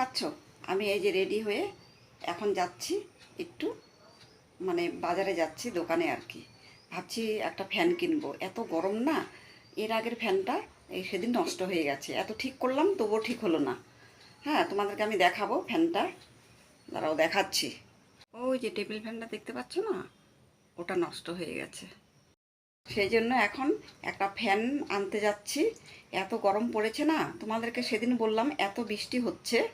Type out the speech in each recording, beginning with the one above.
পাচ্ছ? আমি এই যে রেডি হয়ে এখন যাচ্ছি একটু মানে বাজারে যাচ্ছি দোকানে আর কি। ভাবছি একটা ফ্যান কিনবো। এত গরম না? এর আগের ফ্যানটা এই সেদিন নষ্ট হয়ে গেছে। এত ঠিক করলাম, তবুও ঠিক হলো না। হ্যাঁ তোমাদেরকে আমি দেখাবো ফ্যানটা দাঁড়াও, দেখাচ্ছি। ওই যে টেবিল ফ্যানটা দেখতে পাচ্ছ না? ওটা নষ্ট হয়ে গেছে। সেই জন্য এখন একটা ফ্যান আনতে যাচ্ছি। এত গরম পড়েছে না? তোমাদেরকে সেদিন বললাম, এত বৃষ্টি হচ্ছে।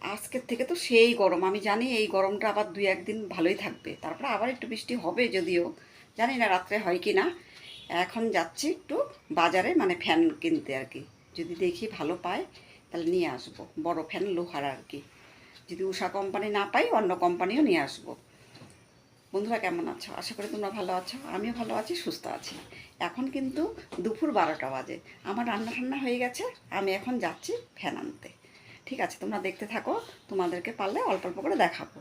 আজকের থেকে তো সেই গরম। আমি জানি এই গরমটা আবার দুই একদিন ভালোই থাকবে। তারপরে আবার একটু বৃষ্টি হবে যদিও। জানি না রাত্রে হয় কি না। এখন যাচ্ছি একটু বাজারে মানে ফ্যান কিনতে আর কি। যদি দেখি ভালো পাই তাহলে নিয়ে আসব। বড় ফ্যান লোহার আর কি। যদি উষা কোম্পানি না পাই, অন্য কোম্পানিও নিয়ে আসব। বন্ধুরা কেমন আছো? আশা করি তোমরা ভালো আছো। আমিও ভালো আছি, সুস্থ আছি। এখন কিন্তু দুপুর বারোটা বাজে। আমার রান্না ঠান্না হয়ে গেছে। আমি এখন যাচ্ছি ফ্যান আনতে। ঠিক আছে, তোমরা দেখতে থাকো। তোমাদেরকে পারলে অল্প অল্প করে দেখাবো।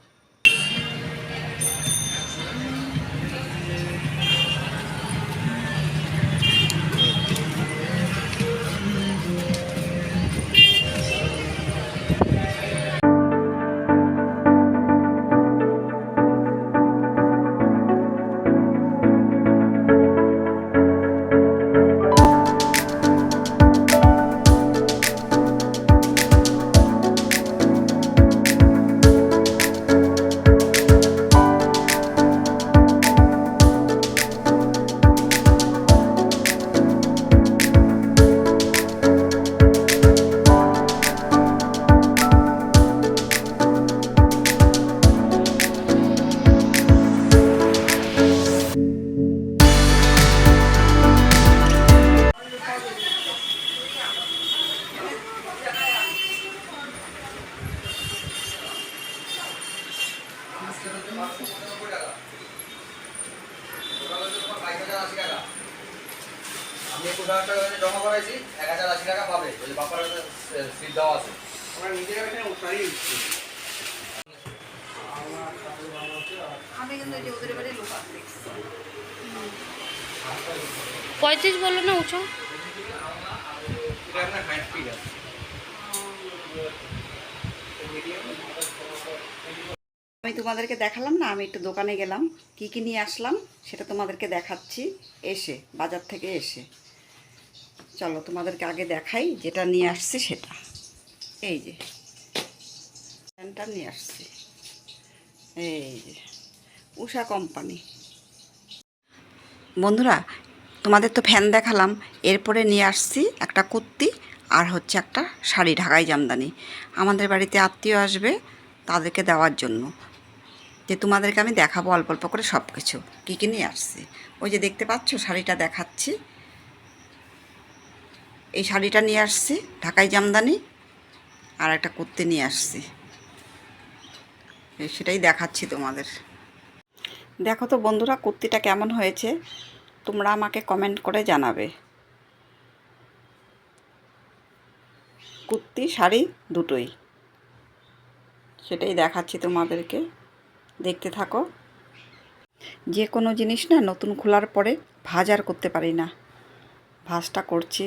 আমি একুশ হাজার টাকা জমা করাইছি এক হাজার আশি টাকা পাবে ওই বাপার সিট দেওয়া আছে আমি কিন্তু যে ওদের বাড়ি লোহার দেখছি পঁয়ত্রিশ বলল না উঁচু? এটা আপনার হাইট ফিট আছে। আমি তোমাদেরকে দেখালাম না, আমি একটু দোকানে গেলাম, কি কি নিয়ে আসলাম সেটা তোমাদেরকে দেখাচ্ছি, এসে, বাজার থেকে এসে। চলো তোমাদেরকে আগে দেখাই যেটা নিয়ে আসছি সেটা। এই যে ফ্যানটা নিয়ে আসছি। এই যে, উষা কোম্পানি। বন্ধুরা, তোমাদের তো ফ্যান দেখালাম, এরপরে নিয়ে আসছি একটা কুর্তি আর হচ্ছে একটা শাড়ি, ঢাকাই জামদানি। আমাদের বাড়িতে আত্মীয় আসবে তাদেরকে দেওয়ার জন্য। যে তোমাদেরকে আমি দেখাবো অল্প অল্প করে সব কিছু কী কী নিয়ে আসছি? ওই যে দেখতে পাচ্ছ, শাড়িটা দেখাচ্ছি। এই শাড়িটা নিয়ে আসছি, ঢাকাই জামদানি। আর একটা কুর্তি নিয়ে আসছি। সেটাই দেখাচ্ছি তোমাদের। দেখো তো বন্ধুরা, কুর্তিটা কেমন হয়েছে? তোমরা আমাকে কমেন্ট করে জানাবে। কুর্তি, শাড়ি দুটোই। সেটাই দেখাচ্ছি তোমাদেরকে। দেখতে থাকো। যে কোনো জিনিস না নতুন খোলার পরে ভাজ আর করতে পারি না। ভাজটা করছি।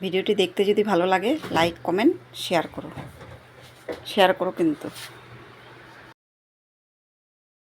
ভিডিওটি দেখতে যদি ভালো লাগে লাইক কমেন্ট শেয়ার করো। শেয়ার করো কিন্তু।